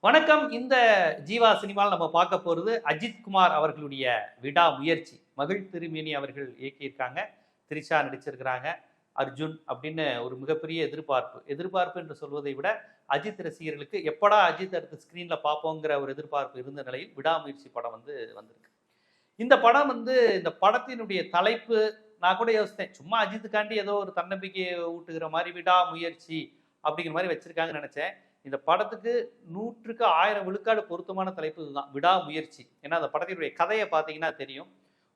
வணக்கம். இந்த ஜீவா சினிமாவில் நம்ம பார்க்க போகிறது அஜித் குமார் அவர்களுடைய விடா முயற்சி மகிழ் திருமேனி அவர்கள் இயக்கியிருக்காங்க. திரிஷா நடிச்சிருக்கிறாங்க. அர்ஜுன் அப்படின்னு ஒரு மிகப்பெரிய எதிர்பார்ப்பு. எதிர்பார்ப்பு என்று சொல்வதை விட அஜித் ரசிகர்களுக்கு எப்படா அஜித் அடுத்த ஸ்க்ரீனில் பார்ப்போங்கிற ஒரு எதிர்பார்ப்பு இருந்த நிலையில் விடாமுயற்சி படம் வந்து வந்திருக்கு. இந்த படம் வந்து இந்த படத்தினுடைய தலைப்பு நான் கூட யோசித்தேன். சும்மா அஜித்துக்காண்டி ஏதோ ஒரு தன்னம்பிக்கையை ஊட்டுகிற மாதிரி விடாமுயற்சி அப்படிங்கிற மாதிரி வச்சுருக்காங்கன்னு நினச்சேன். இந்த படத்துக்கு நூற்றுக்கு ஆயிரம் விழுக்காடு பொருத்தமான தலைப்பு இதுதான். விடாமுயற்சி ஏன்னா அந்த படத்தினுடைய கதையை பார்த்தீங்கன்னா தெரியும்.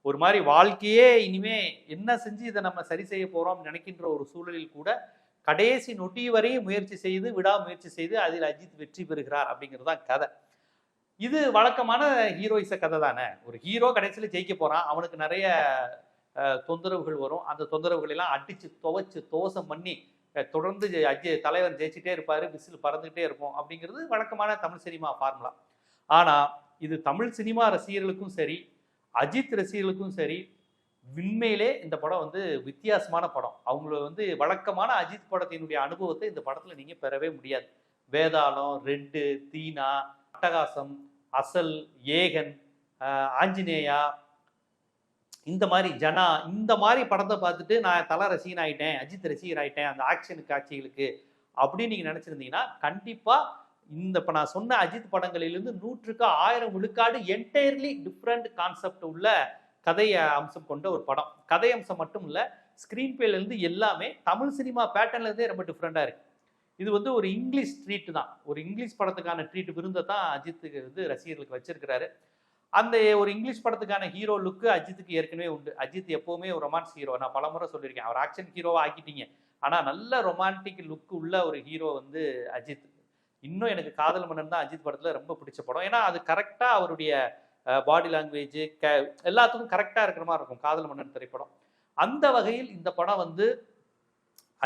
ஒரு மாதிரி வாழ்க்கையே இனிமே என்ன செஞ்சு இதை நம்ம சரி செய்ய போறோம் நினைக்கின்ற ஒரு சூழலில் கூட கடைசி நொட்டி வரையும் முயற்சி செய்து விடாமுயற்சி செய்து அதில் அஜித் வெற்றி பெறுகிறார் அப்படிங்கிறது தான் கதை. இது வழக்கமான ஹீரோயிச கதை தானே. ஒரு ஹீரோ கடைசியில் ஜெயிக்க போறான். அவனுக்கு நிறைய தொந்தரவுகள் வரும். அந்த தொந்தரவுகள் எல்லாம் அடிச்சு துவைச்சு தோசம் பண்ணி தொடர்ந்து ஜெ- அஜி தலைவர் ஜெயிச்சுட்டே இருப்பார் விசில் பறந்துகிட்டே இருக்கும் அப்படிங்கிறது வழக்கமான தமிழ் சினிமா ஃபார்முலா ஆனால் இது தமிழ் சினிமா ரசிகர்களுக்கும் சரி அஜித் ரசிகர்களுக்கும் சரி உண்மையிலே இந்த படம் வந்து வித்தியாசமான படம். அவங்கள வந்து வழக்கமான அஜித் படத்தினுடைய அனுபவத்தை இந்த படத்தில் நீங்கள் பெறவே முடியாது. வேதாளம் ரெட்டு தீனா அட்டகாசம் அசல் ஏகன் ஆஞ்சநேயா இந்த மாதிரி ஜனா இந்த மாதிரி படத்தை பார்த்துட்டு நான் தல ரசிகன் ஆகிட்டேன் அஜித் ரசிகர் ஆகிட்டேன் அந்த ஆக்ஷனு காட்சிகளுக்கு அப்படின்னு நீங்கள் நினச்சிருந்தீங்கன்னா கண்டிப்பாக இந்த இப்போ நான் சொன்ன அஜித் படங்களிலிருந்து நூற்றுக்கு ஆயிரம் விழுக்காடு என்டையர்லி டிஃப்ரெண்ட் கான்செப்ட் உள்ள கதை அம்சம் கொண்ட ஒரு படம். கதை அம்சம் மட்டும் இல்லை ஸ்க்ரீன் பிளேலேருந்து எல்லாமே தமிழ் சினிமா பேட்டர்ன்லேருந்தே ரொம்ப டிஃப்ரெண்ட்டாக இருக்குது இது வந்து ஒரு இங்கிலீஷ் ட்ரீட் தான். ஒரு இங்கிலீஷ் படத்துக்கான ட்ரீட் விருந்தை தான் அஜித்துக்கு வந்து ரசிகர்களுக்கு வச்சிருக்கிறாரு. அந்த ஒரு இங்கிலீஷ் படத்துக்கான ஹீரோ லுக்கு அஜித்துக்கு ஏற்கனவே உண்டு. அஜித் எப்போவுமே ரொமான்ஸ் ஹீரோ நான் பலமுறை சொல்லியிருக்கேன். அவர் ஆக்ஷன் ஹீரோவாக ஆக்கிட்டீங்க. ஆனால் நல்ல ரொமான்டிக் லுக் உள்ள ஒரு ஹீரோ வந்து அஜித். இன்னும் எனக்கு காதல் மன்னன் தான் அஜித் படத்தில் ரொம்ப பிடிச்ச படம். ஏன்னா அது கரெக்டாக அவருடைய பாடி லாங்குவேஜ் க எல்லாத்துக்கும் கரெக்டாக இருக்கிற மாதிரி இருக்கும். காதல் மன்னன் திரைப்படம். அந்த வகையில் இந்த படம் வந்து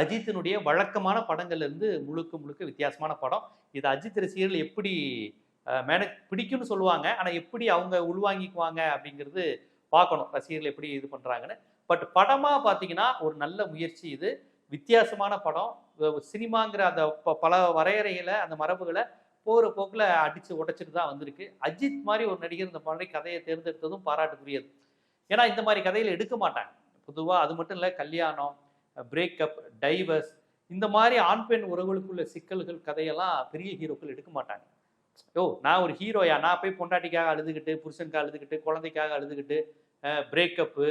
அஜித்தினுடைய வழக்கமான படங்கள்லேருந்து முழுக்க முழுக்க வித்தியாசமான படம். இது அஜித் ரசிகர்கள் எப்படி மேனேஜ் பிடிக்கும்னு சொல்லுவாங்க. ஆனால் எப்படி அவங்க உள்வாங்கிக்குவாங்க அப்படிங்கிறது பார்க்கணும். ரசிகர்கள் எப்படி இது பண்ணுறாங்கன்னு பட் படமாக பார்த்தீங்கன்னா ஒரு நல்ல முயற்சி இது. வித்தியாசமான படம். சினிமாங்கிற அந்த ப- பல வரையறைகளை அந்த மரபுகளை போகிற போக்கில் அடித்து உடைச்சிட்டு தான் வந்திருக்கு. அஜித் மாதிரி ஒரு நடிகர் இந்த மாதிரி கதையை தேர்ந்தெடுத்ததும் பாராட்டுக்குரியது. ஏன்னா இந்த மாதிரி கதையில் எடுக்க மாட்டாங்க. பொதுவாக அது மட்டும் இல்லை கல்யாணம் பிரேக்கப் டைவர்ஸ் இந்த மாதிரி ஆண் பெண் உறவுகளுக்குள்ள சிக்கல்கள் கதையெல்லாம் பெரிய ஹீரோக்கள் எடுக்க மாட்டாங்க. ஓ நான் ஒரு ஹீரோயா நான் போய் பொண்டாட்டிக்காக அழுதுகிட்டு புருஷனுக்காக அழுதுகிட்டு குழந்தைக்காக அழுதுகிட்டு பிரேக்கப்பு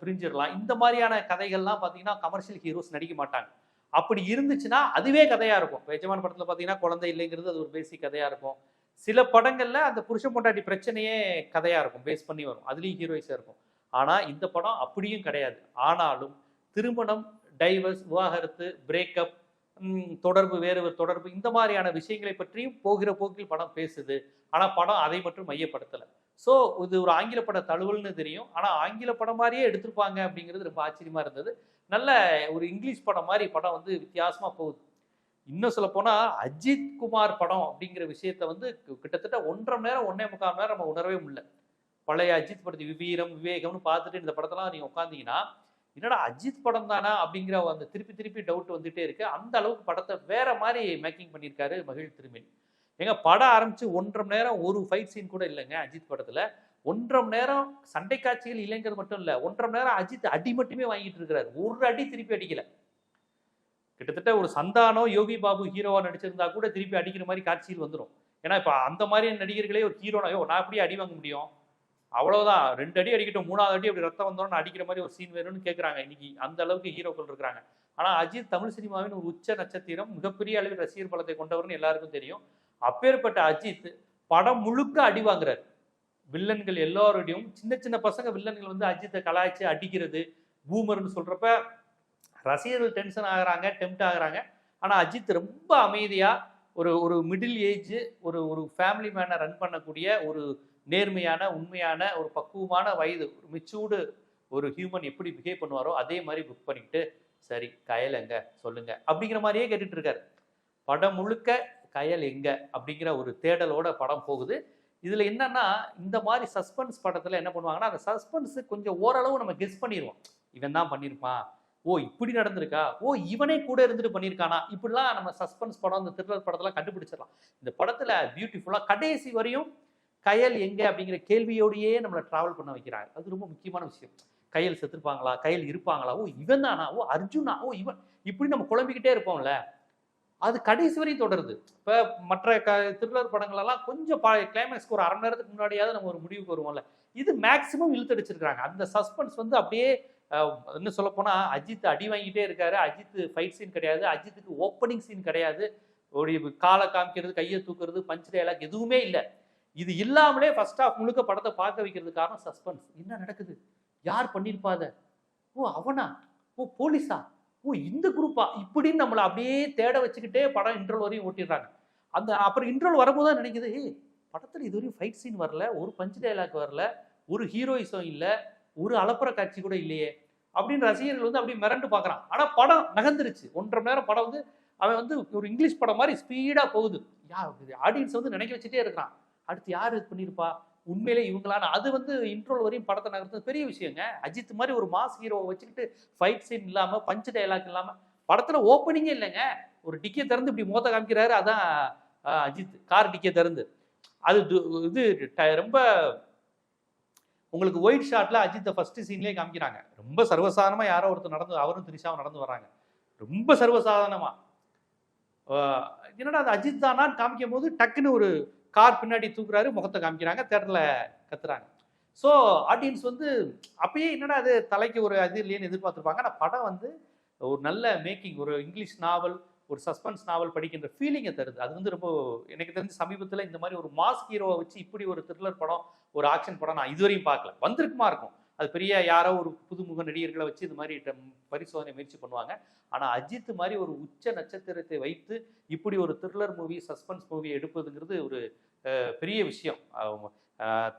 பிரிஞ்சிடலாம். இந்த மாதிரியான கதைகள்லாம் பார்த்தீங்கன்னா கமர்ஷியல் ஹீரோஸ் நடிக்க மாட்டாங்க. அப்படி இருந்துச்சுன்னா அதுவே கதையா இருக்கும். இப்ப எஜமான் படத்துல பார்த்தீங்கன்னா குழந்தை இல்லைங்கிறது அது ஒரு பேசிக் கதையாக இருக்கும். சில படங்கள்ல அந்த புருஷன் பொண்டாட்டி பிரச்சனையே கதையா இருக்கும். பேஸ் பண்ணி வரும். அதுலேயும் ஹீரோயிஸாக இருக்கும். ஆனா இந்த படம் அப்படியும் கிடையாது. ஆனாலும் திருமணம் டைவர்ஸ் விவாகரத்து பிரேக்கப் தொடர்பு வேறு ஒரு தொடர்பு இந்த மாதிரியான விஷயங்களை பற்றியும் போகிற போக்கில் படம் பேசுது. ஆனால் படம் அதை மட்டும் மையப்படுத்தலை. ஸோ இது ஒரு ஆங்கில பட தழுவல்னு தெரியும். ஆனால் ஆங்கில படம் மாதிரியே எடுத்திருப்பாங்க அப்படிங்கிறது ரொம்ப ஆச்சரியமாக இருந்தது. நல்ல ஒரு இங்கிலீஷ் படம் மாதிரி படம் வந்து வித்தியாசமாக போகுது. இன்னும் சொல்ல போனால் அஜித் குமார் படம் அப்படிங்கிற விஷயத்த வந்து கிட்டத்தட்ட ஒன்றரை மணி நேரம் ஒன்னே முக்கால் மணி நேரம் நம்ம உணரவே முடியல. பழைய அஜித் படத்து விவீரம் விவேகம்னு பார்த்துட்டு இந்த படத்தெல்லாம் நீங்கள் உட்காந்தீங்கன்னா என்னடா அஜித் படம் தானா அப்படிங்கிற அந்த திருப்பி திருப்பி டவுட் வந்துட்டே இருக்கு. அந்த அளவுக்கு படத்தை வேற மாதிரி மேக்கிங் பண்ணியிருக்காரு மகிழ் திருமணி ஏங்க படம் ஆரம்பிச்சு ஒன்றரை மணி நேரம் ஒரு ஃபைட் சீன் கூட இல்லைங்க அஜித் படத்துல. ஒன்றரை மணி நேரம் சண்டை காட்சிகள் இல்லைங்கிறது மட்டும் இல்லை ஒன்றரை மணி நேரம் அஜித் அடி மட்டுமே வாங்கிட்டு இருக்கிறாரு. ஒரு அடி திருப்பி அடிக்கல. கிட்டத்தட்ட ஒரு சந்தானோ யோகி பாபு ஹீரோவா நடிச்சிருந்தா கூட திருப்பி அடிக்கிற மாதிரி காட்சியில் வந்துடும் ஏன்னா இப்ப அந்த மாதிரி நடிகர்களே ஒரு ஹீரோனாயோ நான் அப்படியே அடி வாங்க முடியும்? அவ்வளவுதான். ரெண்டு அடி அடிக்கட்டும் மூணாவது அடி அப்படி ரத்தம் வந்தோன்னு அடிக்கிற மாதிரி ஒரு சீன் வேணும்னு கேட்குறாங்க இன்னைக்கு அந்த அளவுக்கு ஹீரோக்கள் இருக்கிறாங்க ஆனா அஜித் தமிழ் சினிமாவின் ஒரு உச்ச நட்சத்திரம் மிகப்பெரிய அளவில் ரசிகர் பலத்தை கொண்டவர்னு எல்லாருக்கும் தெரியும். அப்பேற்பட்ட அஜித் படம் முழுக்க அடி வாங்குறாரு. வில்லன்கள் எல்லோருடையும் சின்ன சின்ன பசங்க வில்லன்கள் வந்து அஜித்தை கலாய்ச்சி அடிக்கிறது பூமர்னு சொல்றப்ப ரசிகர்கள் டென்ஷன் ஆகுறாங்க டெம்ட் ஆகுறாங்க. ஆனா அஜித் ரொம்ப அமைதியா ஒரு ஒரு மிடில் ஏஜ் ஒரு ஒரு ஃபேமிலி மேனை ரன் பண்ணக்கூடிய ஒரு நேர்மையான உண்மையான ஒரு பக்குவமான வயது ஒரு மெச்சூர்டு ஒரு ஹியூமன் எப்படி பிஹேவ் பண்ணுவாரோ அதே மாதிரி புக் பண்ணிக்கிட்டு சரி கயல் எங்க? சொல்லுங்க. அப்படிங்கிற மாதிரியே கேட்டுட்டு இருக்காரு. படம் முழுக்க கயல் எங்க? அப்படிங்கிற ஒரு தேடலோட படம் போகுது. இதுல என்னன்னா இந்த மாதிரி சஸ்பென்ஸ் படத்துல என்ன பண்ணுவாங்கன்னா அந்த சஸ்பென்ஸ் கொஞ்சம் ஓரளவு நம்ம கெஸ் பண்ணிடுவோம் இவன் தான் பண்ணியிருப்பான் ஓ இப்படி நடந்திருக்கா? ஓ இவனே கூட இருந்துட்டு பண்ணியிருக்கானா இப்படிலாம் நம்ம சஸ்பென்ஸ் படம் இந்த திருடர் படத்தெல்லாம் கண்டுபிடிச்சிடலாம். இந்த படத்துல பியூட்டிஃபுல்லா கடைசி வரையும் கயல் எங்க அப்படிங்கிற கேள்வியோடையே நம்மளை டிராவல் பண்ண வைக்கிறாங்க அது ரொம்ப முக்கியமான விஷயம். கையில் செத்துருப்பாங்களா? கையில் இருப்பாங்களா? ஓ இவன் தானா? ஓ அர்ஜுனா? ஓ இவன். இப்படி நம்ம குழம்பிக்கிட்டே இருப்போம்ல. அது கடைசி வரையும் தொடருது. இப்போ மற்ற க திருடர் படங்களெல்லாம் கொஞ்சம் கிளைமேக்ஸ்க்கு ஒரு அரை மணி நேரத்துக்கு முன்னாடியாவது நம்ம ஒரு முடிவுக்கு வருவோம்ல. இது மேக்ஸிமம் இழுத்தடிச்சிருக்கிறாங்க. அந்த சஸ்பென்ஸ் வந்து அப்படியே இன்னும் சொல்ல போனா அஜித் அடி வாங்கிட்டே இருக்காரு. அஜித் ஃபைட் சீன் கிடையாது. அஜித்துக்கு ஓப்பனிங் சீன் கிடையாது. ஒரு காலை காமிக்கிறது கையை தூக்குறது பஞ்ச் டயலாக் எதுவுமே இல்லை. இது இல்லாமலே ஃபர்ஸ்ட் ஆஃப் முழுக்க படத்தை பார்க்க வைக்கிறது காரணம் சஸ்பென்ஸ் என்ன நடக்குது? யார் பண்ணியிருப்பாத ஓ அவனா? ஓ போலீஸா? ஓ இந்த குரூப்பா இப்படின்னு நம்மளை அப்படியே தேட வச்சுக்கிட்டே படம் இன்ட்ரோல் வரையும் ஓட்டிடுறாங்க. அந்த அப்புறம் இன்ட்ரோல் வரும்போது தான் நினைக்குது ஏய் படத்தில் இது வரையும் ஃபைட் சீன் வரல ஒரு பஞ்ச் டைலாக் வரல ஒரு ஹீரோயிசம் இல்லை ஒரு அலப்புற காட்சி கூட இல்லையே. அப்படின்னு ரசிகர்கள் வந்து அப்படியே மிரண்டு பார்க்குறான். ஆனால் படம் நகர்ந்துருச்சு. ஒன்றரை மணி நேரம் படம் வந்து அவன் வந்து ஒரு இங்கிலீஷ் படம் மாதிரி ஸ்பீடாக போகுது. யா ஆடியன்ஸ் வந்து நினைக்க வச்சுட்டே இருக்கிறான். அடுத்து யார் இது பண்ணியிருப்பா உண்மையிலே இவங்களான அது வந்து இன்ட்ரோல் வரையும் படத்தை நகர்த்துறது பெரிய விஷயங்க. அஜித் மாதிரி ஒரு மாஸ் ஹீரோவை வச்சுக்கிட்டு ஃபைட் சீன் இல்லாமல் பஞ்ச் டைலாக் இல்லாமல் படத்தில் ஓப்பனிங்கே இல்லைங்க. ஒரு டிக்கே திறந்து இப்படி மோத்த காமிக்கிறாரு அதான் அஜித். கார் டிக்கே திறந்து. அது இது ட- ரொம்ப உங்களுக்கு ஒயிட் ஷாட்ல அஜித்தை ஃபர்ஸ்ட் சீன்லேயே காமிக்கிறாங்க. ரொம்ப சர்வசாதாரணமா யாரோ ஒருத்தர் நடந்து அவரும் திரிஷாவும் நடந்து வராங்க ரொம்ப சர்வசாதாரணமா. என்னடா அது அஜித் தானான்னு காமிக்கும் போது டக்குன்னு ஒரு கார் பின்னாடி தூக்குறாரு முகத்தை காமிக்கிறாங்க தேட்டரில் கத்துறாங்க. ஸோ ஆடியன்ஸ் வந்து அப்பயே என்னடா அது தலைக்கு ஒரு அது இல்லையேன்னு எதிர்பார்த்துருப்பாங்க. ஆனால் படம் வந்து ஒரு நல்ல மேக்கிங் ஒரு இங்கிலீஷ் நாவல் ஒரு சஸ்பென்ஸ் நாவல் படிக்கின்ற ஃபீலிங்கை தருது. அது வந்து ரொம்ப எனக்கு தெரிஞ்சு சமீபத்தில் இந்த மாதிரி ஒரு மாஸ் ஹீரோவை வச்சு இப்படி ஒரு த்ரில்லர் படம் ஒரு ஆக்ஷன் படம் நான் இதுவரையும் பார்க்கல. வந்திருக்குமா இருக்கும். அது பெரிய யாரோ ஒரு புதுமுக நடிகர்களை வச்சு இது மாதிரி பரிசோதனை முயற்சி பண்ணுவாங்க. ஆனால் அஜித் மாதிரி ஒரு உச்ச நட்சத்திரத்தை வைத்து இப்படி ஒரு த்ரில்லர் மூவி சஸ்பென்ஸ் மூவி எடுப்பதுங்கிறது ஒரு பெரிய விஷயம்.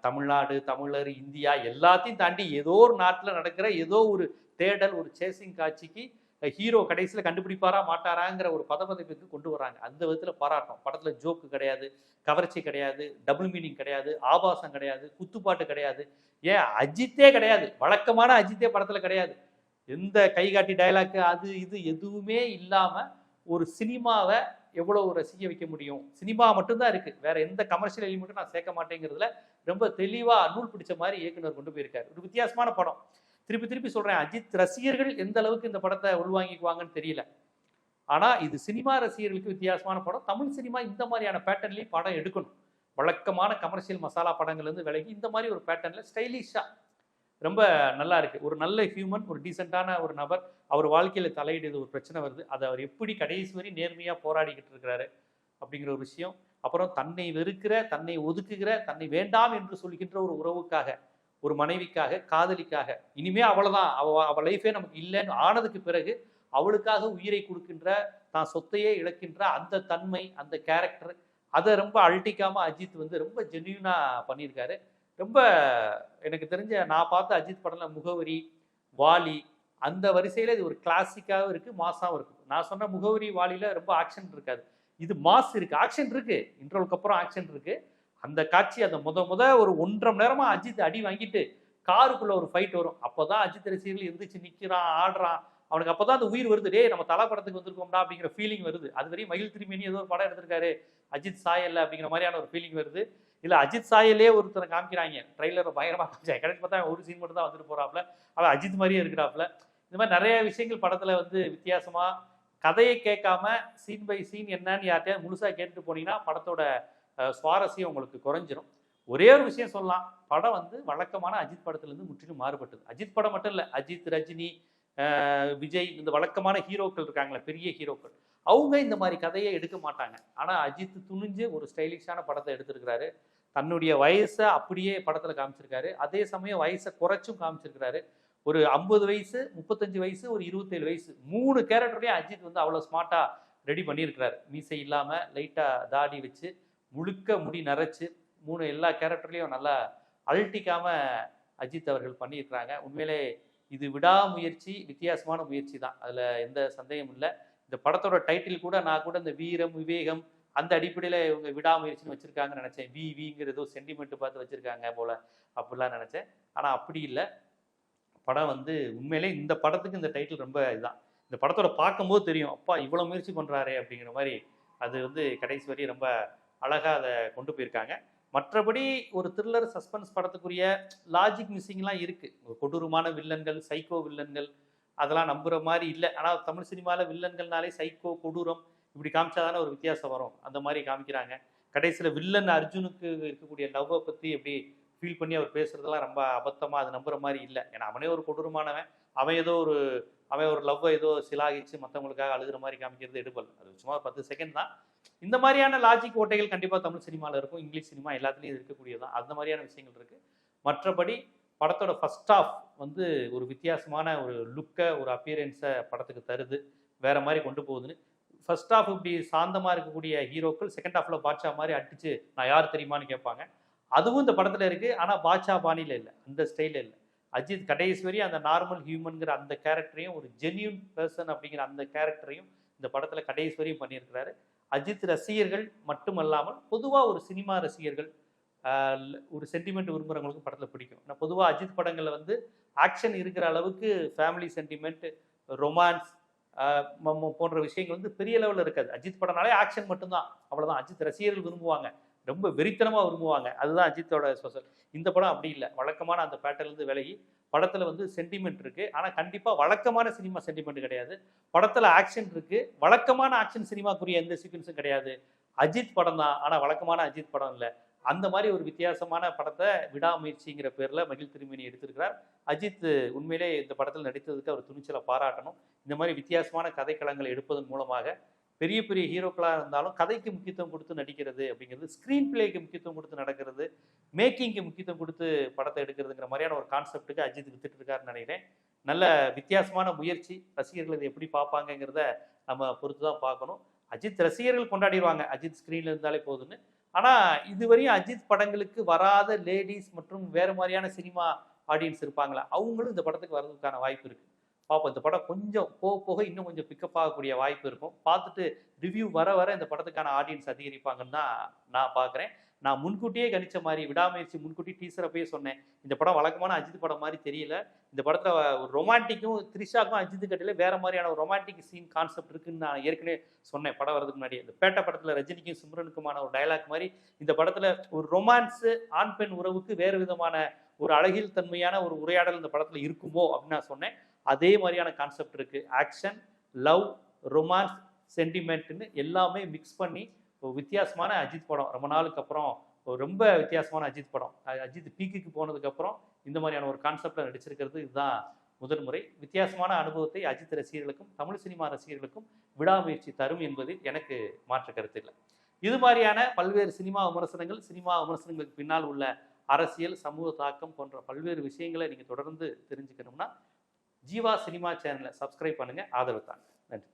தமிழ்நாடு தமிழர் இந்தியா எல்லாத்தையும் தாண்டி ஏதோ ஒரு நாட்டில் நடக்கிற ஏதோ ஒரு தேடல் ஒரு சேசிங் காட்சிக்கு ஹீரோ கடைசியில் கண்டுபிடிப்பாரா மாட்டாராங்கிற ஒரு பதப்பதைப்புக்கு கொண்டு வராங்க அந்த விதத்தில் பாராட்டும் படத்தில் ஜோக்கு கிடையாது கவர்ச்சி கிடையாது டபுள் மீனிங் கிடையாது ஆபாசம் கிடையாது குத்துப்பாட்டு கிடையாது. ஏன்? அஜித்தே கிடையாது. வழக்கமான அஜித்தே படத்தில் கிடையாது. எந்த கைகாட்டி டயலாக்கு அது இது எதுவுமே இல்லாமல் ஒரு சினிமாவை எவ்வளோ ரசிக்க வைக்க முடியும்? சினிமா மட்டும்தான் இருக்குது வேற எந்த கமர்ஷியல் எலிமெண்ட்டும் நான் சேர்க்க மாட்டேங்கிறதுல ரொம்ப தெளிவாக நூல் பிடிச்ச மாதிரி இயக்குனர் கொண்டு போயிருக்காரு. ஒரு வித்தியாசமான படம். திருப்பி திருப்பி சொல்றேன் அஜித் ரசிகர்கள் எந்த அளவுக்கு இந்த படத்தை உள்வாங்கிக்குவாங்கன்னு தெரியல. ஆனா இது சினிமா ரசிகர்களுக்கு வித்தியாசமான படம். தமிழ் சினிமா இந்த மாதிரியான பேட்டர்ன்லயும் படம் எடுக்கணும். வழக்கமான கமர்ஷியல் மசாலா படங்கள்லேருந்து விலகி இந்த மாதிரி ஒரு பேட்டர்னில் ஸ்டைலிஷாக ரொம்ப நல்லா இருக்கு. ஒரு நல்ல ஹியூமன் ஒரு டீசெண்டான ஒரு நபர் அவர் வாழ்க்கையில் தலையிடுது ஒரு பிரச்சனை வருது. அதை அவர் எப்படி கடைசி வரை நேர்மையாக போராடிக்கிட்டு இருக்கிறாரு அப்படிங்கிற ஒரு விஷயம். அப்புறம் தன்னை வெறுக்கிற தன்னை ஒதுக்குகிற தன்னை வேண்டாம் என்று சொல்கின்ற ஒரு உறவுக்காக ஒரு மனைவிக்காக காதலிக்காக இனிமே அவ்வளவுதான் அவ அவ லைஃபே நமக்கு இல்லைன்னு ஆனதுக்கு பிறகு அவளுக்காக உயிரை கொடுக்கின்ற தான் சொத்தையே இழக்கின்ற அந்த தன்மை அந்த கேரக்டர் அதை ரொம்ப அழட்டிக்காம அஜித் வந்து ரொம்ப ஜென்யூனா பண்ணியிருக்காரு. ரொம்ப எனக்கு தெரிஞ்ச நான் பார்த்த அஜித் படம்ல முகவரி வாலி அந்த வரிசையில இது ஒரு கிளாசிக்காகவும் இருக்கு மாசாவும் இருக்கு. நான் சொன்ன முகவரி வாலியில ரொம்ப ஆக்ஷன் இருக்காது. இது மாஸ் இருக்கு ஆக்ஷன் இருக்கு. இன்டர்வலுக்கு அப்புறம் ஆக்ஷன் இருக்கு. அந்த காட்சி அந்த முத முத ஒரு ஒன்றரை மணி நேரமா அஜித் அடி வாங்கிட்டு காருக்குள்ள ஒரு ஃபைட் வரும். அப்பதான் அஜித் ரசிகர்கள் இருந்துச்சு நிற்கிறான் ஆடுறான். அவனுக்கு அப்பதான் அந்த உயிர் வருது. டே நம்ம தலா படத்துக்கு வந்திருக்கோம்டா அப்படிங்கிற ஃபீலிங் வருது. அது வரையும் மயில் திருமேனி ஏதோ ஒரு படம் எடுத்திருக்காரு. அஜித் சாயல்ல அப்படிங்கிற மாதிரியான ஒரு ஃபீலிங் வருது. இல்லை அஜித் சாயலே ஒருத்தனை காமிக்கிறாங்க. ட்ரெய்லரை பயங்கரமாக காமிச்சாங்க கடைசி பார்த்தா ஒரு சீன் மட்டும் தான் வந்துட்டு போகிறாப்புல அவன் அஜித் மாதிரியே இருக்கிறாப்புல இந்த மாதிரி நிறைய விஷயங்கள் படத்தில் வந்து வித்தியாசமாக கதையை கேட்காம சீன் பை சீன் என்னன்னு யார்கிட்டயாவது முழுசாக கேட்டுட்டு போனீங்கன்னா படத்தோட சுவாரஸ்யம் உங்களுக்கு குறைஞ்சிரும். ஒரே ஒரு விஷயம் சொல்லலாம். படம் வந்து வழக்கமான அஜித் படத்துலேருந்து முற்றிலும் மாறுபட்டது. அஜித் படம் மட்டும் இல்லை அஜித் ரஜினி விஜய் இந்த வழக்கமான ஹீரோக்கள் இருக்காங்களே பெரிய ஹீரோக்கள். அவங்க இந்த மாதிரி கதையை எடுக்க மாட்டாங்க. ஆனால் அஜித் துணிஞ்சு ஒரு ஸ்டைலிஷான படத்தை எடுத்திருக்கிறாரு. தன்னுடைய வயசை அப்படியே படத்தில் காமிச்சிருக்காரு. அதே சமயம் வயசை குறைச்சும் காமிச்சிருக்கிறாரு. ஒரு ஐம்பது வயசு முப்பத்தஞ்சு வயசு ஒரு இருபத்தேழு வயசு. மூணு கேரக்டரையும் அஜித் வந்து அவ்வளோ ஸ்மார்ட்டாக ரெடி பண்ணியிருக்கிறாரு. மீசை இல்லாமல் லைட்டாக தாடி வச்சு முழுக்க முடி நரைச்சு மூணு எல்லா கேரக்டர்லையும் நல்லா அழட்டிக்காம அஜித் அவர்கள் பண்ணியிருக்கிறாங்க. உண்மையிலே இது விடாமுயற்சி வித்தியாசமான முயற்சி தான். அதில் எந்த சந்தேகமும் இல்லை. இந்த படத்தோட டைட்டில் கூட நான் கூட இந்த வீரம் விவேகம் அந்த அடிப்படையில் இவங்க விடாமுயற்சின்னு வச்சுருக்காங்கன்னு நினச்சேன். வி விங்கிற ஏதோ சென்டிமெண்ட் பார்த்து வச்சுருக்காங்க போல் அப்படிலாம் நினச்சேன். ஆனால் அப்படி இல்லை. படம் வந்து உண்மையிலே இந்த படத்துக்கு இந்த டைட்டில் ரொம்ப இதுதான் இந்த படத்தோட பார்க்கும்போது தெரியும் அப்பா இவ்வளோ முயற்சி பண்ணுறாரே அப்படிங்கிற மாதிரி அது வந்து கடைசி வரையும் ரொம்ப அழகாக அதை கொண்டு போயிருக்காங்க. மற்றபடி ஒரு த்ரில்லர் சஸ்பென்ஸ் படத்துக்குரிய லாஜிக் மிஸ்ஸிங்லாம் இருக்குது கொடூரமான வில்லன்கள் சைக்கோ வில்லன்கள் அதெல்லாம் நம்புகிற மாதிரி இல்லை. ஆனால் தமிழ் சினிமாவில் வில்லன்கள்னாலே சைக்கோ கொடூரம் இப்படி காமிச்சாதானே ஒரு வித்தியாசம் வரும். அந்த மாதிரி காமிக்கிறாங்க. கடைசியில் வில்லன் அர்ஜுனுக்கு இருக்கக்கூடிய லவ்வை பற்றி எப்படி ஃபீல் பண்ணி அவர் பேசுகிறதெல்லாம் ரொம்ப அபத்தமாக அது நம்புகிற மாதிரி இல்லை. ஏன்னா அவனே ஒரு கொடூரமானவன். அவன் ஏதோ ஒரு அவன் ஒரு லவ்வை ஏதோ சிலாகிச்சு மற்றவங்களுக்காக அழுகிற மாதிரி காமிக்கிறது எடுபல். அது சும்மா ஒரு பத்து செகண்ட் தான். இந்த மாதிரியான லாஜிக் ஓட்டைகள் கண்டிப்பாக தமிழ் சினிமாவில் இருக்கும். இங்கிலீஷ் சினிமா எல்லாத்துலேயும் இருக்கக்கூடியதான் அந்த மாதிரியான விஷயங்கள் இருக்குது மற்றபடி படத்தோட ஃபர்ஸ்ட் ஆஃப் வந்து ஒரு வித்தியாசமான ஒரு லுக்கை ஒரு அப்பியரன்ஸை படத்துக்கு தருது. வேற மாதிரி கொண்டு போகுதுன்னு. ஃபர்ஸ்ட் ஆஃப் இப்படி சாந்தமாக இருக்கக்கூடிய ஹீரோக்கள் செகண்ட் ஆஃபில் பாட்ஷா மாதிரி அடிச்சு நான் யார் தெரியுமான்னு கேட்பாங்க. அதுவும் இந்த படத்தில் இருக்குது ஆனால் பாட்ஷா பாணியில் இல்லை. அந்த ஸ்டைலில் இல்லை. அஜித் கடைசி வரையும் அந்த நார்மல் ஹியூமன்கிற அந்த கேரக்டரையும் ஒரு ஜென்யூன் பர்சன் அப்படிங்கிற அந்த கேரக்டரையும் இந்த படத்தில் கடைசி வரையும் பண்ணியிருக்கிறாரு. அஜித் ரசிகர்கள் மட்டுமல்லாமல் பொதுவாக ஒரு சினிமா ரசிகர்கள் ஒரு சென்டிமெண்ட் விரும்புகிறவங்களுக்கு படத்தில் பிடிக்கும். ஏன்னா பொதுவாக அஜித் படங்களில் வந்து ஆக்ஷன் இருக்கிற அளவுக்கு ஃபேமிலி சென்டிமெண்ட் ரொமான்ஸ் போன்ற விஷயங்கள் வந்து பெரிய லெவலில் இருக்காது. அஜித் படம்னாலே ஆக்ஷன் மட்டும்தான். அவ்வளோதான் அஜித் ரசிகர்கள் விரும்புவாங்க. ரொம்ப வெறித்தனமாக விரும்புவாங்க அதுதான் அஜித்தோட ஸ்பெஷல் இந்த படம் அப்படி இல்லை. வழக்கமான அந்த பேட்டர்லேருந்து விலகி படத்தில் வந்து சென்டிமெண்ட் இருக்குது ஆனால் கண்டிப்பாக வழக்கமான சினிமா சென்டிமெண்ட் கிடையாது. படத்தில் ஆக்ஷன் இருக்குது வழக்கமான ஆக்ஷன் சினிமாக்குரிய எந்த சீக்வன்ஸும் கிடையாது. அஜித் படம் தான். ஆனால் வழக்கமான அஜித் படம் இல்லை. அந்த மாதிரி ஒரு வித்தியாசமான படத்தை விடாமுயற்சிங்கிற பேரில் மகிழ் திருமணி எடுத்திருக்கிறார். அஜித் உண்மையிலே இந்த படத்தில் நடித்ததுக்கு அவர் துணிச்சலை பாராட்டணும். இந்த மாதிரி வித்தியாசமான கதைக்களங்களை எடுப்பதன் மூலமாக பெரிய பெரிய ஹீரோக்களாக இருந்தாலும் கதைக்கு முக்கியத்துவம் கொடுத்து நடிக்கிறது அப்படிங்கிறது ஸ்க்ரீன் பிளேக்கு முக்கியத்துவம் கொடுத்து நடக்கிறது மேக்கிங்க்கு முக்கியத்துவம் கொடுத்து படத்தை எடுக்கிறதுங்கிற மாதிரியான ஒரு கான்செப்ட்டுக்கு அஜித் வித்துட்டு இருக்காருன்னு நினைக்கிறேன். நல்ல வித்தியாசமான முயற்சி. ரசிகர்கள் இதை எப்படி பார்ப்பாங்கங்கிறத நம்ம பொறுத்து தான் பார்க்கணும். அஜித் ரசிகர்கள் கொண்டாடிடுவாங்க. அஜித் ஸ்க்ரீனில் இருந்தாலே போதுன்னு ஆனால் இதுவரையும் அஜித் படங்களுக்கு வராத லேடிஸ் மற்றும் வேறு மாதிரியான சினிமா ஆடியன்ஸ் இருப்பாங்களா? அவங்களும் இந்த படத்துக்கு வர்றதுக்கான வாய்ப்பு இருக்குது பார்ப்போம் இந்த படம் கொஞ்சம் போக போக இன்னும் கொஞ்சம் பிக்கப் ஆகக்கூடிய வாய்ப்பு இருக்கும். பார்த்துட்டு ரிவ்யூ வர வர இந்த படத்துக்கான ஆடியன்ஸ் அதிகரிப்பாங்கன்னு தான் நான் பார்க்குறேன் நான் முன்கூட்டியே கணிச்ச மாதிரி விடாமுயற்சி முன்கூட்டி டீசரை போய் சொன்னேன். இந்த படம் வழக்கமான அஜித் படம் மாதிரி தெரியல. இந்த படத்தில் ஒரு ரொமான்டிக்கும் த்ரிஷாக்கும் அஜித் கட்டில வேற மாதிரியான ஒரு ரொமான்டிக் சீன் கான்செப்ட் இருக்குன்னு நான் ஏற்கனவே சொன்னேன் படம் வரதுக்கு முன்னாடி. இந்த பேட்டை படத்தில் ரஜினிக்கும் சிம்ரனுக்குமான ஒரு டயலாக் மாதிரி இந்த படத்தில் ஒரு ரொமான்ஸு ஆண் பெண் உறவுக்கு வேறு விதமான ஒரு அழகில் தன்மையான ஒரு உரையாடல் இந்த படத்தில் இருக்குமோ அப்படின்னு நான் சொன்னேன். அதே மாதிரியான கான்செப்ட் இருக்குது ஆக்ஷன் லவ் ரொமான்ஸ் சென்டிமெண்ட்னு எல்லாமே மிக்ஸ் பண்ணி வித்தியாசமான அஜித் படம். ரொம்ப நாளுக்கு அப்புறம் ரொம்ப வித்தியாசமான அஜித் படம். அஜித் பீக்குக்கு போனதுக்கப்புறம் இந்த மாதிரியான ஒரு கான்செப்டில் நடிச்சிருக்கிறது இதுதான் முதல் முறை. வித்தியாசமான அனுபவத்தை அஜித் ரசிகர்களுக்கும் தமிழ் சினிமா ரசிகர்களுக்கும் விடாமுயற்சி தரும் என்பதில் எனக்கு மாற்று கருத்து இல்லை. இது மாதிரியான பல்வேறு சினிமா விமர்சனங்கள் சினிமா விமர்சனங்களுக்கு பின்னால் உள்ள அரசியல் சமூக தாக்கம் போன்ற பல்வேறு விஷயங்களை நீங்கள் தொடர்ந்து தெரிஞ்சுக்கணும்னா ஜீவா சினிமா சேனலை சப்ஸ்கிரைப் பண்ணுங்கள் ஆதரவு தாங்க. நன்றி.